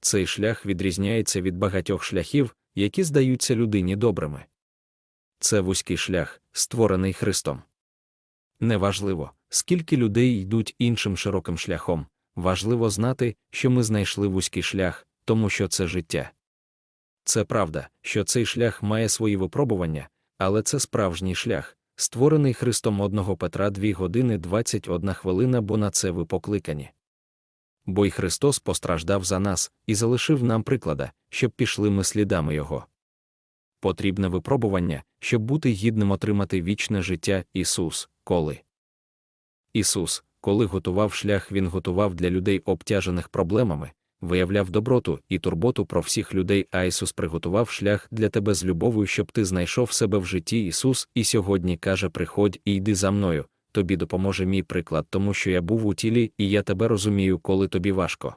Цей шлях відрізняється від багатьох шляхів, які здаються людині добрими. Це вузький шлях, створений Христом. Неважливо, скільки людей йдуть іншим широким шляхом, важливо знати, що ми знайшли вузький шлях, тому що це життя. Це правда, що цей шлях має свої випробування, але це справжній шлях, створений Христом 1 Петра 2 години 21 хвилина, бо на це ви покликані. Бо й Христос постраждав за нас і залишив нам приклада, щоб пішли ми слідами Його. Потрібне випробування, щоб бути гідним отримати вічне життя Ісус, коли. Ісус, коли готував шлях, Він готував для людей обтяжених проблемами, виявляв доброту і турботу про всіх людей, а Ісус приготував шлях для тебе з любов'ю, щоб ти знайшов себе в житті Ісус, і сьогодні каже: Приходь і йди за мною, тобі допоможе мій приклад, тому що я був у тілі, і я тебе розумію, коли тобі важко.